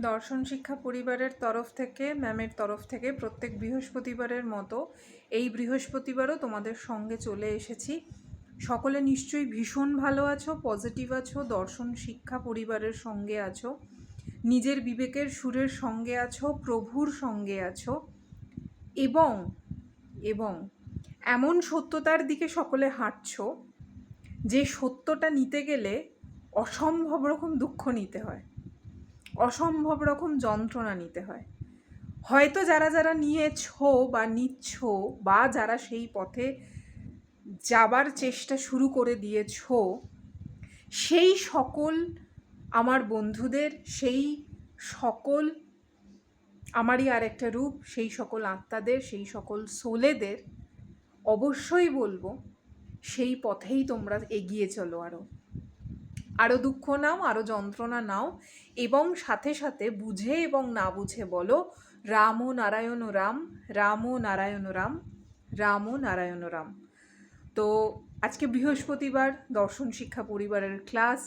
দর্শন শিক্ষা পরিবারের তরফ থেকে, ম্যামের তরফ থেকে প্রত্যেক বৃহস্পতিবারের মতো এই বৃহস্পতিবারও তোমাদের সঙ্গে চলে এসেছি। সকলে নিশ্চয়ই ভীষণ ভালো আছো, পজিটিভ আছো, দর্শন শিক্ষা পরিবারের সঙ্গে আছো, নিজের বিবেকের সুরের সঙ্গে আছো, প্রভুর সঙ্গে আছো এবং এবং এমন সত্যতার দিকে সকলে হাঁটছো, যে সত্যটা নিতে গেলে অসম্ভব রকম দুঃখ নিতে হয়। অসম্ভব রকম যন্ত্রণা নিতে হয়। হয়তো যারা যারা নিয়েছো বা নিচ্ছ বা যারা সেই পথে যাবার চেষ্টা শুরু করে দিয়েছ, সেই সকল আমার বন্ধুদের, সেই সকল আমারই আর একটা রূপ, সেই সকল আত্মাদের, সেই সকল সোলেদের অবশ্যই বলব, সেই পথেই তোমরা এগিয়ে চলো আরও আরও দুঃখ নাও আরও যন্ত্রণা নাও এবং সাথে সাথে বুঝে এবং না বুঝে বলো, রাম ও নারায়ণ রাম রাম ও নারায়ণ রাম রাম ও নারায়ণ রাম। তো আজকে বৃহস্পতিবার দর্শন শিক্ষা পরিবারের ক্লাস।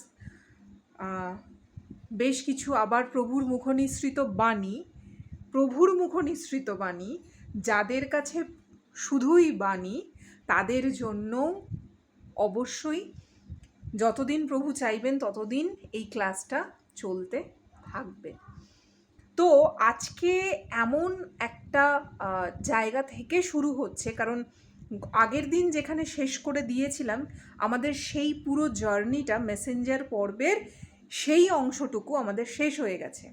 বেশ কিছু আবার প্রভুর মুখনিসৃত বাণী, প্রভুর মুখনিসৃত বাণী, যাদের কাছে শুধুই বাণী, তাদের জন্য অবশ্যই যতদিন প্রভু চাইবেন ততদিন এই ক্লাসটা চলতে থাকবে। তো আজকে এমন একটা জায়গা থেকে শুরু হচ্ছে, কারণ আগের দিন যেখানে শেষ করে দিয়েছিলাম, আমাদের সেই পুরো জার্নিটা, মেসেঞ্জার পর্বের সেই অংশটুকু আমাদের শেষ হয়ে গেছে।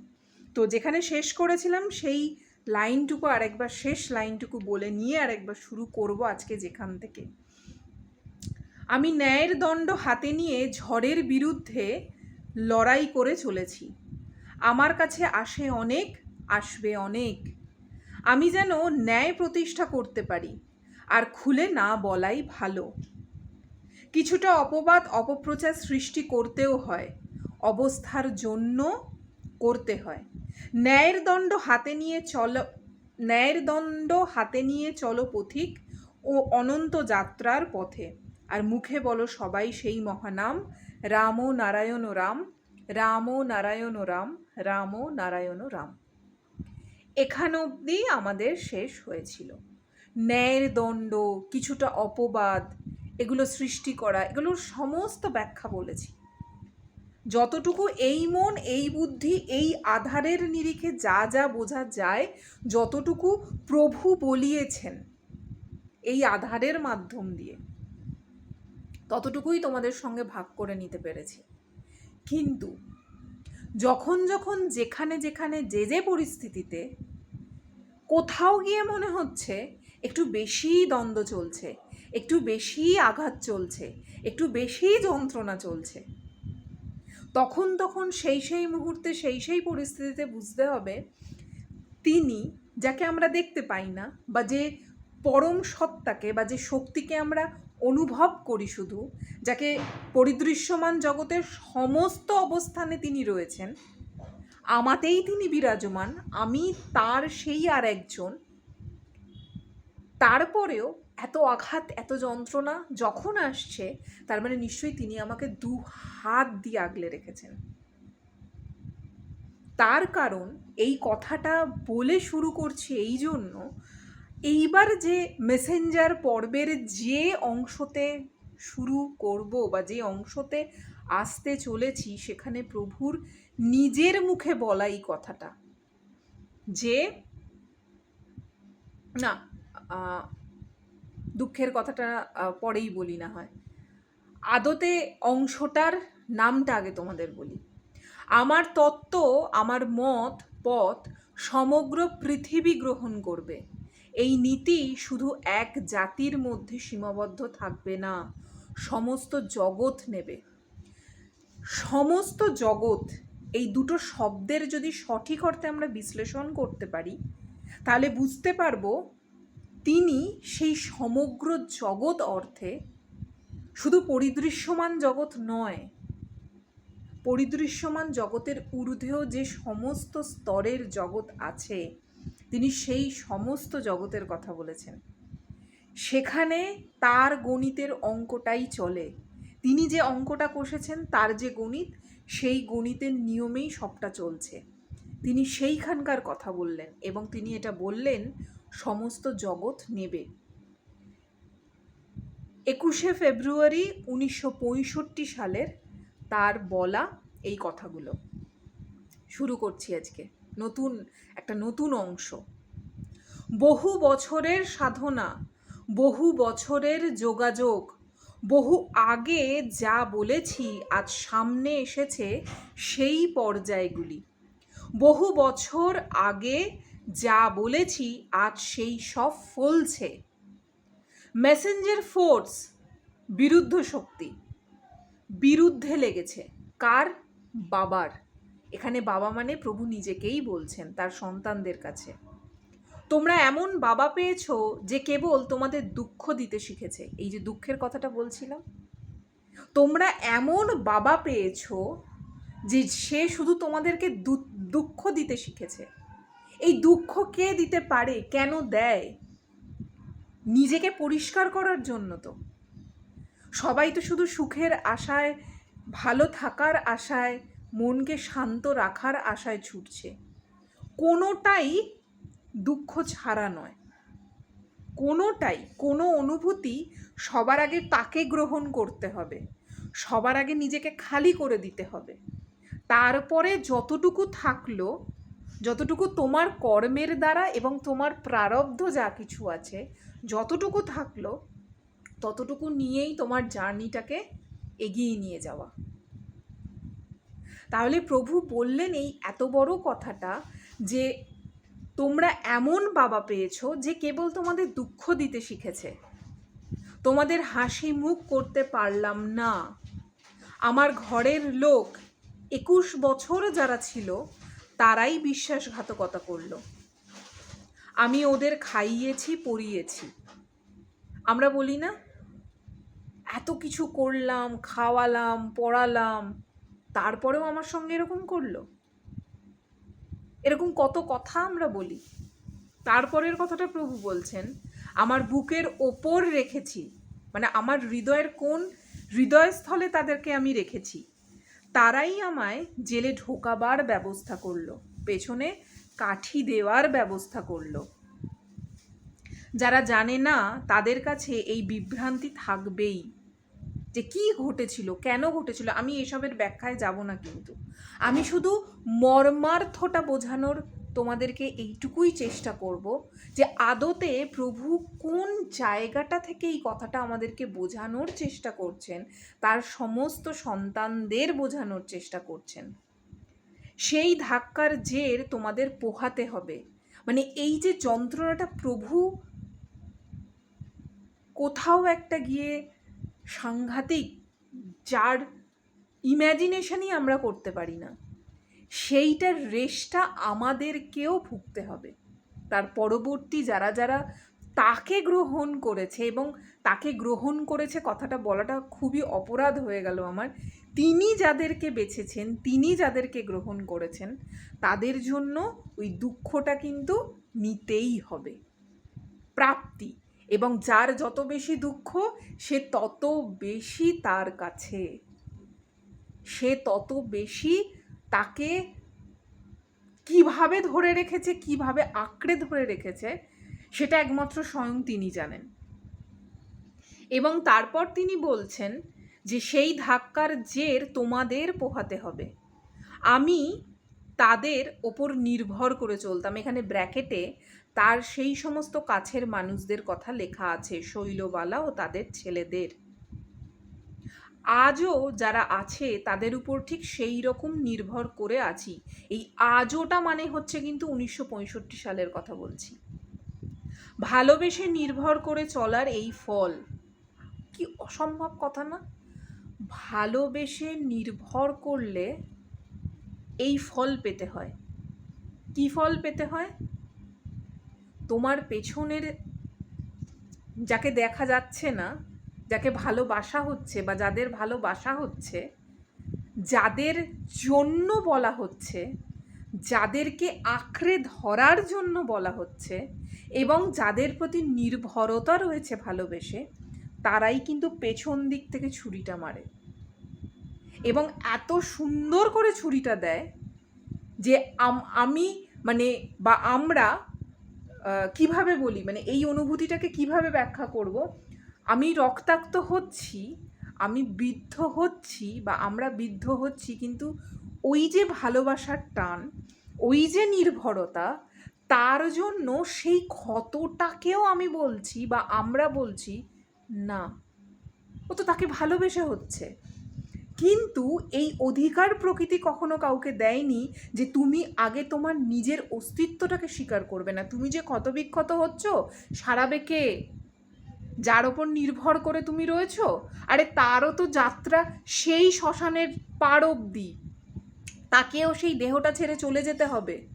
তো যেখানে শেষ করেছিলাম, সেই লাইনটুকু আরেকবার, শেষ লাইনটুকু বলে নিয়ে আরেকবার শুরু করব আজকে যেখান থেকে। আমি ন্যায়ের দণ্ড হাতে নিয়ে ঝড়ের বিরুদ্ধে লড়াই করে চলেছি। আমার কাছে আসে অনেক, আসবে অনেক। আমি যেন ন্যায় প্রতিষ্ঠা করতে পারি, আর খুলে না বলাই ভালো। কিছুটা অপবাদ, অপপ্রচার সৃষ্টি করতেও হয়, অবস্থার জন্য করতে হয়। ন্যায়ের দণ্ড হাতে নিয়ে চল, ন্যায়ের দণ্ড হাতে নিয়ে চলো পথিক ও অনন্ত যাত্রার পথে। আর মুখে বলো সবাই সেই মহানাম, রাম ও নারায়ণ রাম রাম ও নারায়ণ রাম রাম ও নারায়ণ রাম। এখান অবধি আমাদের শেষ হয়েছিল। ন্যায়ের দণ্ড, কিছুটা অপবাদ, এগুলো সৃষ্টি করা, এগুলোর সমস্ত ব্যাখ্যা বলেছি। যতটুকু এই মন, এই বুদ্ধি, এই আধারের নিরিখে যা যা বোঝা যায়, যতটুকু প্রভু বলিয়েছেন, এই আধারের মাধ্যম দিয়ে। ততটুকুই তোমাদের সঙ্গে ভাগ করে নিতে পেরেছি। কিন্তু যখন যখন যেখানে যেখানে যে যে পরিস্থিতিতে কোথাও গিয়ে মনে হচ্ছে একটু বেশি দ্বন্দ্ব চলছে, একটু বেশি আঘাত চলছে, একটু বেশি যন্ত্রণা চলছে, তখন তখন সেই সেই মুহূর্তে, সেই সেই পরিস্থিতিতে বুঝতে হবে তিনি যাকে আমরা দেখতে পাই না বা যে পরম সত্তাকে বা যে শক্তিকে আমরা অনুভব করি শুধু, যাকে পরিদৃশ্যমান জগতের সমস্ত অবস্থানে তিনি রয়েছেন, আমাতেই তিনি বিরাজমান, আমি তার সেই আর একজন। তারপরেও এত আঘাত, এত যন্ত্রণা যখন আসছে, তার মানে নিশ্চয়ই তিনি আমাকে দু হাত দিয়ে আগলে রেখেছেন। তার কারণ এই কথাটা বলে শুরু করছি এই জন্য এইবার যে মেসেঞ্জার পর্বের যে অংশতে শুরু করব বা যে অংশতে আসতে চলেছি, সেখানে প্রভুর নিজের মুখে বলা এই কথাটা। যে, না দুঃখের কথাটা পরেই বলি না হয়। আদতে অংশটার নামটা আগে তোমাদের বলি। আমার তত্ত্ব, আমার মত, পথ সমগ্র পৃথিবী গ্রহণ করবে। এই নীতি শুধু এক জাতির মধ্যে সীমাবদ্ধ থাকবে না, সমস্ত জগৎ নেবে। সমস্ত জগৎ এই দুটো শব্দের যদি সঠিক অর্থে আমরা বিশ্লেষণ করতে পারি, তাহলে বুঝতে পারব তিনি সেই সমগ্র জগৎ অর্থে শুধু পরিদৃশ্যমান জগৎ নয়, পরিদৃশ্যমান জগতের ঊর্ধ্বেও যে সমস্ত স্তরের জগৎ আছে তিনি সেই সমস্ত জগতের কথা বলেছেন। সেখানে তার গণিতের অঙ্কটাই চলে। তিনি যে অঙ্কটা কষেছেন, তার যে গণিত, সেই গণিতের নিয়মেই সবটা চলছে। তিনি সেইখানকার কথা বললেন এবং তিনি এটা বললেন, সমস্ত জগৎ নেবে। একুশে ফেব্রুয়ারি উনিশশো পঁয়ষট্টি সালের তার বলা এই কথাগুলো। শুরু করছি আজকে। নতুন একটা নতুন অংশ। বহু বছরের সাধনা, বহু বছরের যোগাযোগ, বহু আগে যা বলেছি আজ সামনে এসেছে সেই পর্যায়গুলি। বহু বছর আগে যা বলেছি আজ সেই সব ফলছে। মেসেঞ্জার ফোর্স, বিরুদ্ধ শক্তি, বিরুদ্ধে লেগেছে। কার? বাবার। এখানে বাবা মানে প্রভু নিজেকেই বলছেন, তার সন্তানদের কাছে। তোমরা এমন বাবা পেয়েছ যে কেবল তোমাদের দুঃখ দিতে শিখেছে। এই যে দুঃখের কথাটা বলছিলাম। তোমরা এমন বাবা পেয়েছ যে সে শুধু তোমাদেরকে দুঃখ দিতে শিখেছে। এই দুঃখ কে দিতে পারে, কেন দেয়? নিজেকে পরিষ্কার করার জন্য তো। সবাই তো শুধু সুখের আশায়, ভালো থাকার আশায় মনকে শান্ত রাখার আশায় ছুটছে। কোনোটাই দুঃখ ছাড়া নয়। কোনোটাই, কোনো অনুভূতি সবার আগে তাকে গ্রহণ করতে হবে। সবার আগে নিজেকে খালি করে দিতে হবে। তারপরে যতটুকু থাকল, যতটুকু তোমার কর্মের দ্বারা এবং তোমার প্রারব্ধ যা কিছু আছে, যতটুকু থাকল, ততটুকু নিয়েই তোমার জার্নিটাকে এগিয়ে নিয়ে যাওয়া। তাহলে প্রভু বললেন এই এত বড় কথাটা যে তোমরা এমন বাবা পেয়েছ যে কেবল তোমাদের দুঃখ দিতে শিখেছে। তোমাদের হাসি মুখ করতে পারলাম না। আমার ঘরের লোক একুশ বছর যারা ছিল, তারাই বিশ্বাসঘাতকতা করল। আমি ওদের খাইয়েছি, পরিয়েছি। আমরা বলি না, এত কিছু করলাম, খাওয়ালাম, পড়ালাম তারপরেও আমার সঙ্গে এরকম করল? এরকম কত কথা আমরা বলি। তারপরের কথাটা প্রভু বলছেন, আমার বুকের ওপর রেখেছি মানে আমার হৃদয়ের কোন হৃদয়স্থলে তাদেরকে আমি রেখেছি। তারাই আমায় জেলে ঢোকাবার ব্যবস্থা করল, পেছনে কাঠি দেওয়ার ব্যবস্থা করল। যারা জানে না, তাদের কাছে এই বিভ্রান্তি থাকবেই। যে কি ঘটেছিল, কেন ঘটেছিল, আমি এসবের ব্যাখ্যায় যাব না কিন্তু। আমি শুধু মর্মার্থটা বোঝানোর তোমাদেরকে এইটুকুই চেষ্টা করব যে আদতে প্রভু কোন জায়গাটা থেকে এই কথাটা আমাদেরকে বোঝানোর চেষ্টা করছেন, তার সমস্ত সন্তানদের বোঝানোর চেষ্টা করছেন। সেই ধাক্কার জের তোমাদের পোহাতে হবে। মানে এই যে যন্ত্রণাটা প্রভু কোথাও একটা গিয়ে সাংঘাতিক, যার ইম্যাজিনেশনই আমরা করতে পারি না। সেইটার রেশটা আমাদেরকেও ভুগতে হবে। তার পরবর্তী যারা যারা তাকে গ্রহণ করেছে এবং তাকে গ্রহণ করেছে কথাটা বলাটা খুবই অপরাধ হয়ে গেল আমার। তিনি যাদেরকে বেছেছেন, তিনি যাদেরকে গ্রহণ করেছেন, তাদের জন্য ওই দুঃখটা কিন্তু নিতেই হবে। প্রাপ্তি। এবং যার যত বেশি দুঃখ, সে তত বেশি তার কাছে। সে তত বেশি তাকে কীভাবে ধরে রেখেছে, কীভাবে আঁকড়ে ধরে রেখেছে, সেটা একমাত্র স্বয়ং তিনি জানেন। এবং তারপর তিনি বলছেন যে, সেই ধাক্কার জের তোমাদের পোহাতে হবে। আমি তাদের ওপর নির্ভর করে চলতাম। এখানে ব্র্যাকেটে তার সেই সমস্ত কাছের মানুষদের কথা লেখা আছে শৈলবালা ও তাদের ছেলেদের। আজও যারা আছে তাদের উপর ঠিক সেই রকম নির্ভর করে আছি। এই আজওটা মানে হচ্ছে কিন্তু উনিশশো পঁয়ষট্টি সালের কথা বলছি। ভালোবেসে নির্ভর করে চলার এই ফল। কি অসম্ভব কথা না? ভালোবেসে নির্ভর করলে এই ফল পেতে হয়। কি ফল পেতে হয়? তোমার পেছনের যাকে দেখা যাচ্ছে না, যাকে ভালোবাসা হচ্ছে বা যাদের ভালোবাসা হচ্ছে, যাদের জন্য বলা হচ্ছে, যাদেরকে আঁকড়ে ধরার জন্য বলা হচ্ছে এবং যাদের প্রতি নির্ভরতা রয়েছে ভালোবেসে, তারাই কিন্তু পেছন দিক থেকে ছুরিটা মারে এবং এত সুন্দর করে ছুরিটা দেয় যে আম- মানে বা আমরা কীভাবে বলি? মানে এই অনুভূতিটাকে কীভাবে ব্যাখ্যা করব? আমি রক্তাক্ত হচ্ছি, আমি বিদ্ধ হচ্ছি বা আমরা বিদ্ধ হচ্ছি, কিন্তু ওই যে ভালোবাসার টান, ওই যে নির্ভরতা, তার জন্য সেই ক্ষতটাকেও আমি বলছি বা আমরা বলছি, না। ও তো তাকে ভালোবেসে হচ্ছে। কিন্তু এই অধিকার প্রকৃতি কখনো কাউকে দেয়নি যে তুমি আগে তোমার নিজের অস্তিত্বটাকে স্বীকার করবে না। তুমি যে ক্ষতবিক্ষত হচ্ছ, সারাবে কে? যার ওপর নির্ভর করে তুমি রয়েছো? আরে তারও তো যাত্রা সেই শ্মশানের পার অবধি তাকেও সেই দেহটা ছেড়ে চলে যেতে হবে।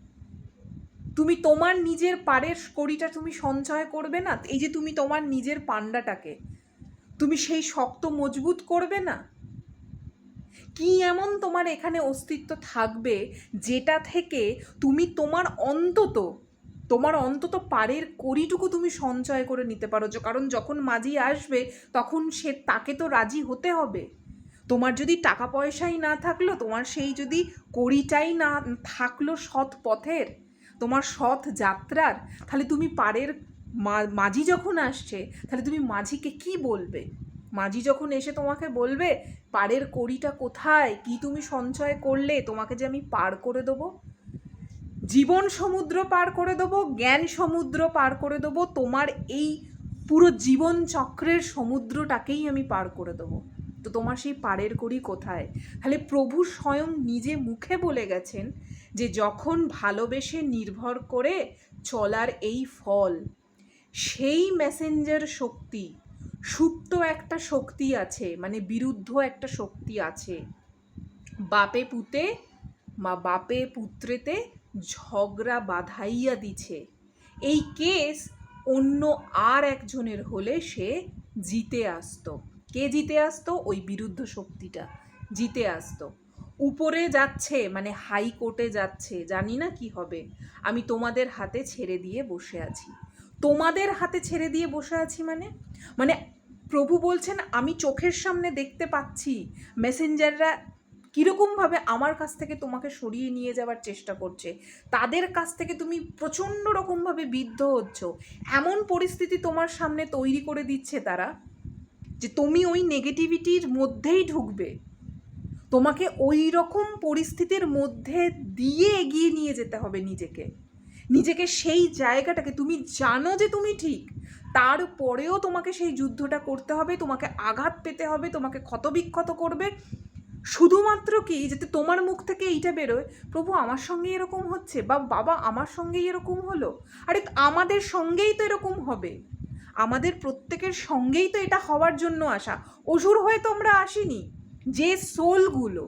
তুমি তোমার নিজের পাড়ের কড়িটা তুমি সঞ্চয় করবে না? এই যে তুমি তোমার নিজের পান্ডাটাকে তুমি সেই শক্ত মজবুত করবে না? কি এমন তোমার এখানে অস্তিত্ব থাকবে যেটা থেকে তুমি তোমার অন্তত তোমার অন্তত পারের কড়িটুকু তুমি সঞ্চয় করে নিতে পারো। কারণ যখন মাঝি আসবে, তখন সে, তাকে তো রাজি হতে হবে। তোমার যদি টাকা পয়সাই না থাকল, তোমার সেই যদি কড়িটাই না থাকল সৎ পথের, তোমার সৎ যাত্রার, তাহলে তুমি পারের মাঝি যখন আসছে, তাহলে তুমি মাঝিকে কি বলবে? মাঝি যখন এসে তোমাকে বলবে, পাড়ের কড়িটা কোথায়? কি তুমি সঞ্চয় করলে? তোমাকে যে আমি পার করে দেবো? জীবন সমুদ্র পার করে দেবো, জ্ঞান সমুদ্র পার করে দেবো, তোমার এই পুরো জীবন চক্রের সমুদ্রটাকেই আমি পার করে দেবো। তো তোমার সেই পাড়ের কড়ি কোথায়? তাহলে প্রভু স্বয়ং নিজে মুখে বলে গেছেন যে, যখন ভালোবেসে নির্ভর করে চলার এই ফল, সেই মেসেঞ্জার শক্তি সুপ্ত একটা শক্তি আছে মানে বিরুদ্ধ একটা শক্তি আছে। বাপে পুতে, মা বাপে পুত্রেতে ঝগড়া বাধাইয়া দিছে। এই কেস অন্য আর একজনের হলে সে জিতে আসতো। কে জিতে আসতো? ওই বিরুদ্ধ শক্তিটা জিতে আসতো। উপরে যাচ্ছে মানে হাইকোর্টে যাচ্ছে, জানি না কি হবে। আমি তোমাদের হাতে ছেড়ে দিয়ে বসে আছি। তোমাদের হাতে ছেড়ে দিয়ে বসে আছি মানে? মানে প্রভু বলছেন, আমি চোখের সামনে দেখতে পাচ্ছি। মেসেঞ্জাররা কীরকমভাবে আমার কাছ থেকে তোমাকে সরিয়ে নিয়ে যাওয়ার চেষ্টা করছে। তাদের কাছ থেকে তুমি প্রচণ্ড রকমভাবে বিদ্ধ হচ্ছ। এমন পরিস্থিতি তোমার সামনে তৈরি করে দিচ্ছে তারা যে তুমি ওই নেগেটিভিটির মধ্যেই ঢুকবে। তোমাকে ওই রকম পরিস্থিতির মধ্যে দিয়ে এগিয়ে নিয়ে যেতে হবে নিজেকে। নিজেকে সেই জায়গাটাকে, তুমি জানো যে তুমি ঠিক। তারপরেও তোমাকে সেই যুদ্ধটা করতে হবে, তোমাকে আঘাত পেতে হবে, তোমাকে ক্ষতবিক্ষত করবে। শুধুমাত্র কি, যাতে তোমার মুখ থেকে এইটা বেরোয়, প্রভু আমার সঙ্গে এরকম হচ্ছে বা বাবা আমার সঙ্গেই এরকম হলো? আরে আমাদের সঙ্গেই তো এরকম হবে। আমাদের প্রত্যেকের সঙ্গেই তো এটা হওয়ার জন্য আসা অসুর হয়ে তো আমরা আসিনি। যে সোলগুলো,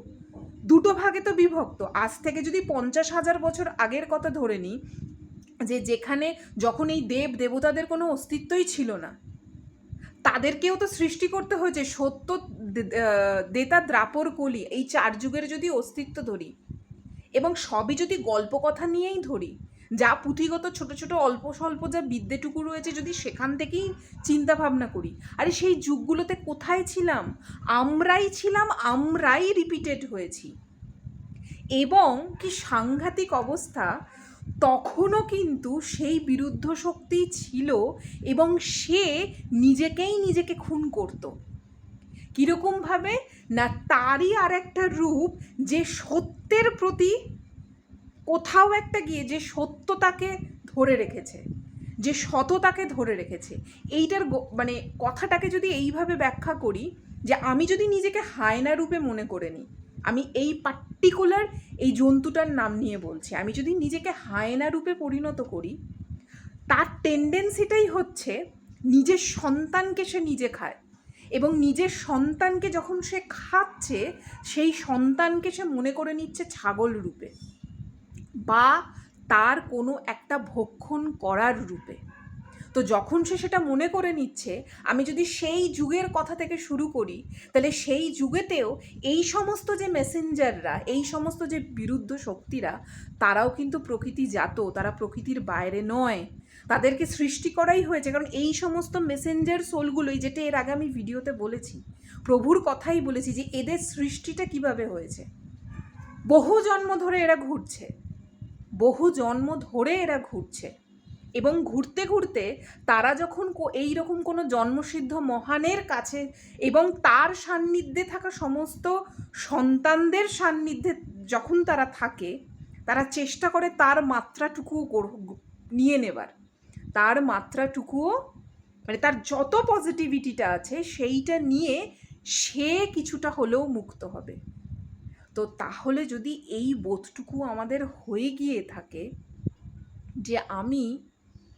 দুটো ভাগে তো বিভক্ত। আজ থেকে যদি পঞ্চাশ হাজার বছর আগের কথা ধরে নিই যে যেখানে যখন এই দেব দেবতাদের কোনো অস্তিত্বই ছিল না, তাদেরকেও তো সৃষ্টি করতে হয়েছে। সত্য দেতা দ্রাপর কলি, এই চার যুগের যদি অস্তিত্ব ধরি এবং সবই যদি গল্প কথা নিয়েই ধরি, যা পুঁথিগত ছোট ছোট অল্প স্বল্প যা বিদ্যেটুকু রয়েছে যদি সেখান থেকেই চিন্তা ভাবনা করি, আরে সেই যুগগুলোতে কোথায় ছিলাম? আমরাই ছিলাম, আমরাই রিপিটেড হয়েছি। এবং কি সাংঘাতিক অবস্থা তখনও কিন্তু সেই বিরুদ্ধ শক্তি ছিল এবং সে নিজেকেই নিজেকে খুন করত। কীরকমভাবে? না, তারই আর একটা রূপ যে সত্যের প্রতি কোথাও একটা গিয়ে যে সত্যতাকে ধরে রেখেছে, যে সততাকে ধরে রেখেছে। এইটার মানে কথাটাকে যদি এইভাবে ব্যাখ্যা করি যে আমি যদি নিজেকে হায়না রূপে মনে করে নিই আমি এই পার্টিকুলার এই জন্তুটার নাম নিয়ে বলছি। আমি যদি নিজেকে হায়না রূপে পরিণত করি, তার টেন্ডেন্সিটাই হচ্ছে নিজের সন্তানকে সে নিজে খায় এবং নিজের সন্তানকে যখন সে খাচ্ছে, সেই সন্তানকে সে মনে করে নিচ্ছে ছাগল রূপে বা তার কোনো একটা ভক্ষণ করার রূপে। তো যখন সে সেটা মনে করে নিচ্ছে, আমি যদি সেই যুগের কথা থেকে শুরু করি, তাহলে সেই যুগেতেও এই সমস্ত যে মেসেঞ্জাররা এই সমস্ত যে বিরুদ্ধ শক্তিরা, তারাও কিন্তু প্রকৃতি জাত, তারা প্রকৃতির বাইরে নয়। তাদেরকে সৃষ্টি করাই হয়েছে। কারণ এই সমস্ত মেসেঞ্জার সোলগুলোই যেটা এর আগে আমি ভিডিওতে বলেছি, প্রভুর কথাই বলেছি যে এদের সৃষ্টিটা কীভাবে হয়েছে। বহু জন্ম ধরে এরা ঘুরছে। বহু জন্ম ধরে এরা ঘুরছে। এবং ঘুরতে ঘুরতে তারা যখন এই রকম কোনো জন্মসিদ্ধ মহানের কাছে এবং তার সান্নিধ্যে থাকা সমস্ত সন্তানদের সান্নিধ্যে যখন তারা থাকে, তারা চেষ্টা করে তার মাত্রাটুকুও নিয়ে নেবার। তার মাত্রাটুকুও মানে তার যত পজিটিভিটিটা আছে সেইটা নিয়ে সে কিছুটা হলেও মুক্ত হবে। তো তাহলে যদি এই বোধটুকু আমাদের হয়ে গিয়ে থাকে যে আমি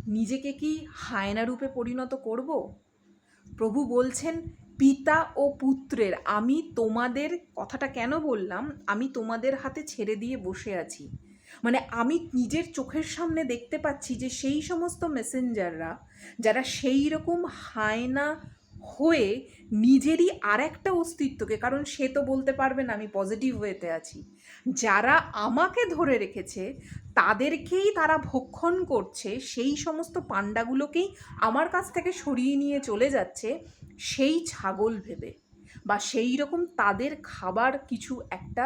নিজেকে কি হায়না রূপে পরিণত করব? প্রভু বলছেন, পিতা ও পুত্রের, আমি তোমাদের কথাটা কেন বললাম? আমি তোমাদের হাতে ছেড়ে দিয়ে বসে আছি। মানে আমি নিজের চোখের সামনে দেখতে পাচ্ছি যে সেই সমস্ত মেসেঞ্জাররা যারা সেই রকম হায়না হয়ে নিজেরই আর একটা অস্তিত্বকে, কারণ সে তো বলতে পারবে না আমি পজিটিভ ওয়েতে আছি। যারা আমাকে ধরে রেখেছে, তাদেরকেই তারা ভক্ষণ করছে, সেই সমস্ত পাণ্ডাগুলোকেই আমার কাছ থেকে সরিয়ে নিয়ে চলে যাচ্ছে সেই ছাগল ভেবে বা সেই রকম তাদের খাবার কিছু একটা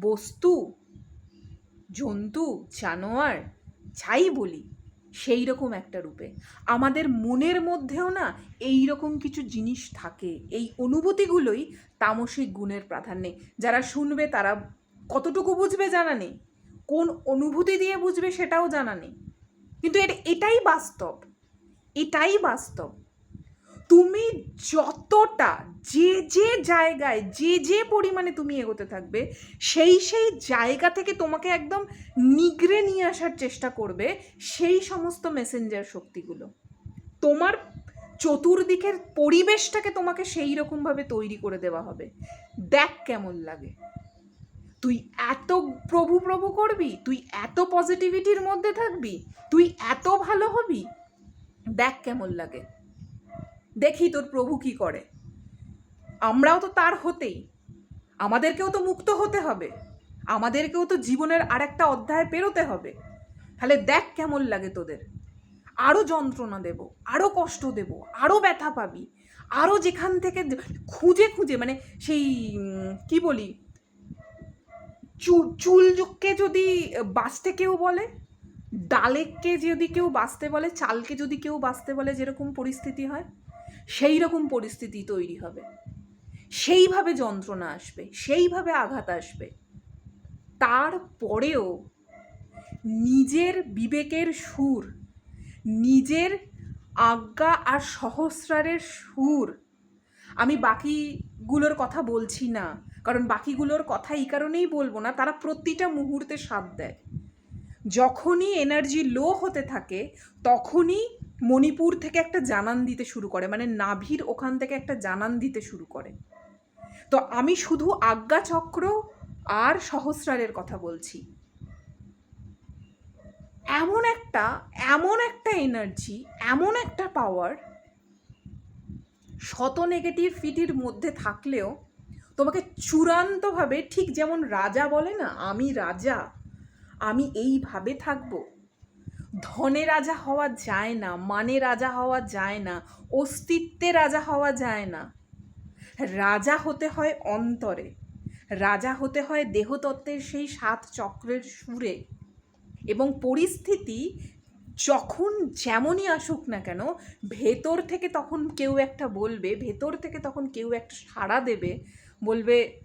বস্তু, জন্তু, জানোয়ার, যাই বলি সেই রকম একটা রূপে। আমাদের মনের মধ্যেও না এই রকম কিছু জিনিস থাকে। এই অনুভূতিগুলোই তামসিক গুণের প্রাধান্যে। যারা শুনবে তারা কতটুকু বুঝবে জানা নেই। কোন অনুভূতি দিয়ে বুঝবে সেটাও জানা নেই। কিন্তু এটা, এটাই বাস্তব। এটাই বাস্তব। তুমি যতটা যে যে জায়গায়, যে যে পরিমাণে তুমি এগোতে থাকবে, সেই সেই জায়গা থেকে তোমাকে একদম নিগড়ে নিয়ে আসার চেষ্টা করবে সেই সমস্ত মেসেঞ্জার শক্তিগুলো। তোমার চতুর্দিকের পরিবেশটাকে তোমাকে সেই রকমভাবে তৈরি করে দেওয়া হবে। দেখ কেমন লাগে। তুই এত প্রভু প্রভু করবি, তুই এত পজিটিভিটির মধ্যে থাকবি, তুই এত ভালো হবি, দেখ কেমন লাগে। দেখি তোর প্রভু কি করে। আমরাও তো তার হতেই। আমাদেরকেও তো মুক্ত হতে হবে। আমাদেরকেও তো জীবনের আর একটা অধ্যায় পেরোতে হবে। তাহলে দেখ কেমন লাগে তোদের। আরও যন্ত্রণা দেব আরও কষ্ট দেব আরও ব্যথা পাবি আরও যেখান থেকে খুঁজে খুঁজে মানে সেই কি বলি? চুল চুলকে যদি বাঁচতে কেউ বলে ডালেককে যদি কেউ বাঁচতে বলে, চালকে যদি কেউ বাঁচতে বলে, যেরকম পরিস্থিতি হয় সেই রকম পরিস্থিতি তৈরি হবে। সেইভাবে যন্ত্রণা আসবে, সেইভাবে আঘাত আসবে। তারপরেও নিজের বিবেকের সুর, নিজের আজ্ঞা আর সহস্রারের সুর আমি বাকিগুলোর কথা বলছি না, কারণ বাকিগুলোর কথা এই কারণেই বলব না, তারা প্রতিটা মুহূর্তে সাথ দেয়। যখনই এনার্জি লো হতে থাকে, তখনই মণিপুর থেকে একটা জানান দিতে শুরু করে মানে নাভির ওখান থেকে একটা জানান দিতে শুরু করে। তো আমি শুধু আজ্ঞা চক্র আর সহস্রারের কথা বলছি। এমন একটা এমন একটা এনার্জি এমন একটা পাওয়ার শত নেগেটিভ ফিটির মধ্যে থাকলেও তোমাকে চূড়ান্তভাবে ঠিক যেমন রাজা বলে না, আমি রাজা, আমি এইভাবে থাকব। ধনে রাজা হওয়া যায় না মানে রাজা হওয়া যায় না, অস্তিত্বে রাজা হওয়া যায় না। রাজা হতে হয় অন্তরে, রাজা হতে হয় দেহতত্ত্বের সেই সাত চক্রের সুরে। এবং পরিস্থিতি যখন যেমনই আসুক না কেন, ভেতর থেকে তখন কেউ একটা বলবে, ভেতর থেকে তখন কেউ একটা সাড়া দেবে, বলবে,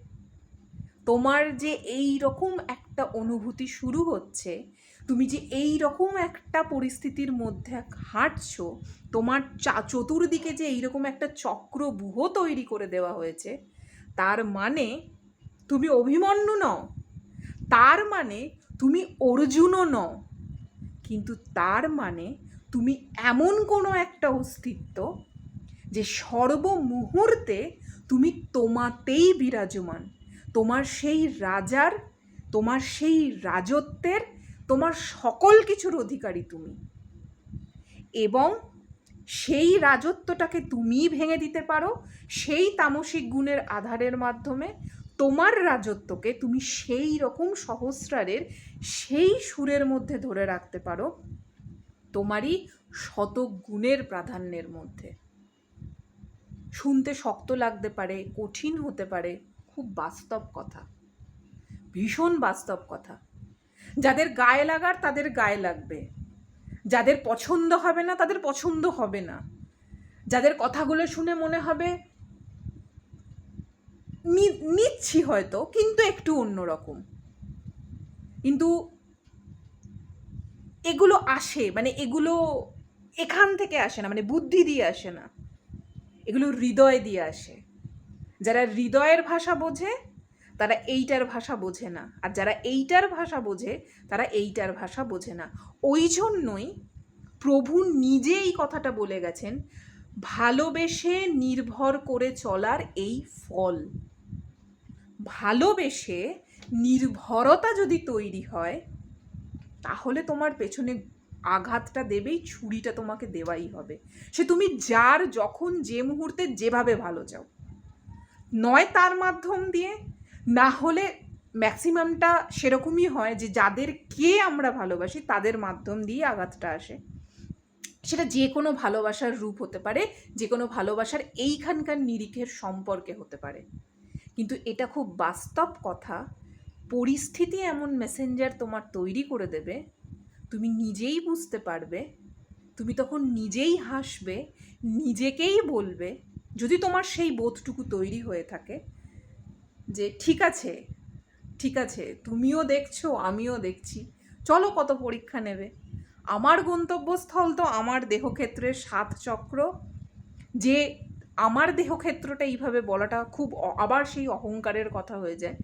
তোমার যে এই রকম একটা অনুভূতি শুরু হচ্ছে তুমি যে এই রকম একটা পরিস্থিতির মধ্যে হাঁটছো, তোমার চা, চতুর্দিকে যে এইরকম একটা চক্র চক্রবুহ তৈরি করে দেওয়া হয়েছে, তার মানে তুমি অভিমন্যু নও। তার মানে তুমি অর্জুনও নও। কিন্তু তার মানে তুমি এমন কোনো একটা অস্তিত্ব যে সর্বমুহূর্তে তুমি তোমাতেই বিরাজমান। তোমার সেই রাজার, তোমার সেই রাজত্বের তোমার সকল কিছুর অধিকারী তুমি। এবং সেই রাজত্বটাকে তুমিই ভেঙে দিতে পারো, সেই তামসিক গুণের আধারের মাধ্যমে তোমার রাজত্বকে তুমি সেই রকম সহস্রারের, সেই সুরের মধ্যে ধরে রাখতে পারো তোমারই শত গুণের প্রাধান্যের মধ্যে। শুনতে শক্ত লাগতে পারে, কঠিন হতে পারে, খুব বাস্তব কথা, ভীষণ বাস্তব কথা। যাদের গায়ে লাগার, তাদের গায়ে লাগবে। যাদের পছন্দ হবে না, তাদের পছন্দ হবে না। যাদের কথাগুলো শুনে মনে হবে নিচ্ছি হয়তো, কিন্তু একটু অন্যরকম। কিন্তু এগুলো আসে মানে এগুলো এখান থেকে আসে না মানে বুদ্ধি দিয়ে আসে না। এগুলো হৃদয় দিয়ে আসে। যারা হৃদয়ের ভাষা বোঝে তারা এইটার ভাষা বোঝে না। আর যারা এইটার ভাষা বোঝে, তারা এইটার ভাষা বোঝে না। ওই জন্যই প্রভু নিজে এই কথাটা বলে গেছেন, ভালোবেসে নির্ভর করে চলার এই ফল। ভালোবেসে নির্ভরতা যদি তৈরি হয়, তাহলে তোমার পেছনে আঘাতটা দেবেই, ছুরিটা তোমাকে দেওয়াই হবে। সে তুমি যার, যখন যে মুহূর্তে যেভাবে ভালো চাও। নয় তার মাধ্যম দিয়ে না হলে ম্যাক্সিমামটা সেরকমই হয় যে যাদেরকে আমরা ভালোবাসি, তাদের মাধ্যম দিয়ে আঘাতটা আসে। সেটা যে কোনো ভালোবাসার রূপ হতে পারে যে কোনো ভালোবাসার এইখানকার নিরিখের সম্পর্কে হতে পারে। কিন্তু এটা খুব বাস্তব কথা, পরিস্থিতি এমন মেসেঞ্জার তোমার তৈরি করে দেবে, তুমি নিজেই বুঝতে পারবে, তুমি তখন নিজেই হাসবে, নিজেকেই বলবে, যদি তোমার সেই বোধটুকু তৈরি হয়ে থাকে যে, ঠিক আছে ঠিক আছে, তুমিও দেখছ, আমিও দেখছি। চলো কত পরীক্ষা নেবে। আমার গন্তব্যস্থল তো আমার দেহক্ষেত্রের সাত চক্র। যে, আমার দেহক্ষেত্রটা এইভাবে বলাটা খুব আবার সেই অহংকারের কথা হয়ে যায়।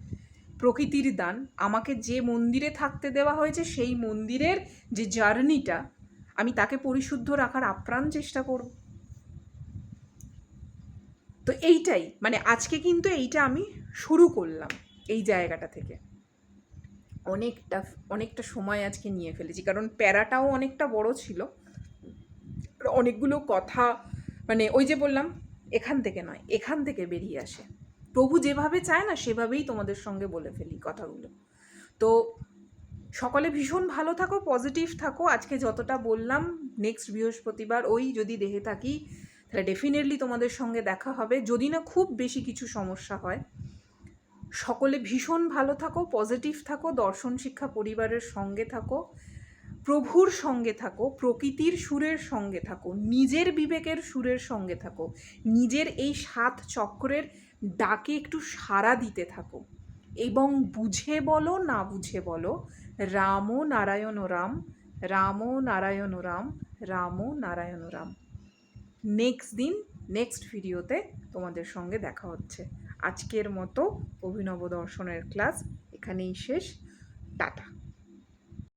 প্রকৃতির দান, আমাকে যে মন্দিরে থাকতে দেওয়া হয়েছে, সেই মন্দিরের যে জার্নিটা, আমি তাকে পরিশুদ্ধ রাখার আপ্রাণ চেষ্টা করব। তো এইটাই মানে আজকে কিন্তু এইটা আমি শুরু করলাম এই জায়গাটা থেকে। অনেকটা অনেকটা সময় আজকে নিয়ে ফেলেছি, কারণ প্যারাটাও অনেকটা বড় ছিল। অনেকগুলো কথা মানে ওই যে বললাম, এখান থেকে নয়, এখান থেকে বেরিয়ে আসে। প্রভু যেভাবে চায় না, সেভাবেই তোমাদের সঙ্গে বলে ফেলি কথাগুলো। তো সকলে ভীষণ ভালো থাকো পজিটিভ থাকো। আজকে যতটা বললাম নেক্সট বৃহস্পতিবার, ওই যদি দেহে থাকি, তাহলে ডেফিনেটলি তোমাদের সঙ্গে দেখা হবে। যদি না, খুব বেশি কিছু সমস্যা হয়। সকলে ভীষণ ভালো থাকো পজিটিভ থাকো, দর্শন শিক্ষা পরিবারের সঙ্গে থাকো, প্রভুর সঙ্গে থাকো, প্রকৃতির সুরের সঙ্গে থাকো, নিজের বিবেকের সুরের সঙ্গে থাকো, নিজের এই সাত চক্রের ডাকে একটু সাড়া দিতে থাকো এবং বুঝে বলো, না বুঝে বলো রাম নারায়ণ রাম রাম নারায়ণ রাম রাম নারায়ণ রাম। নেক্সট দিন নেক্সট ভিডিওতে তোমাদের সঙ্গে দেখা হচ্ছে। আজকের মতো অভিনব দর্শনের ক্লাস এখানেই শেষ। টাটা।